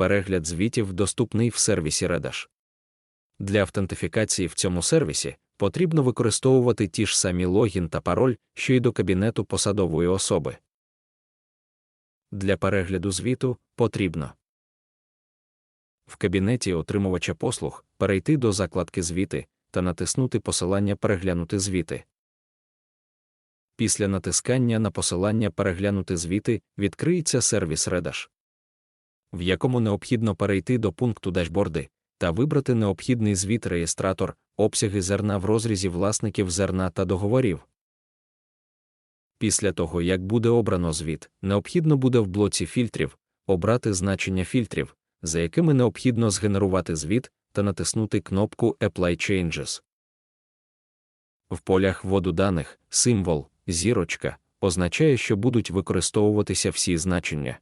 Перегляд звітів доступний в сервісі Redash. Для автентифікації в цьому сервісі потрібно використовувати ті ж самі логін та пароль, що й до кабінету посадової особи. Для перегляду звіту потрібно в кабінеті отримувача послуг перейти до закладки Звіти та натиснути посилання Переглянути звіти. Після натискання на посилання Переглянути звіти відкриється сервіс Redash, в якому необхідно перейти до пункту Дашборди та вибрати необхідний звіт реєстратор, обсяги зерна в розрізі власників зерна та договорів. Після того, як буде обрано звіт, необхідно буде в блоці фільтрів обрати значення фільтрів, за якими необхідно згенерувати звіт та натиснути кнопку Apply Changes. В полях вводу даних символ, зірочка означає, що будуть використовуватися всі значення.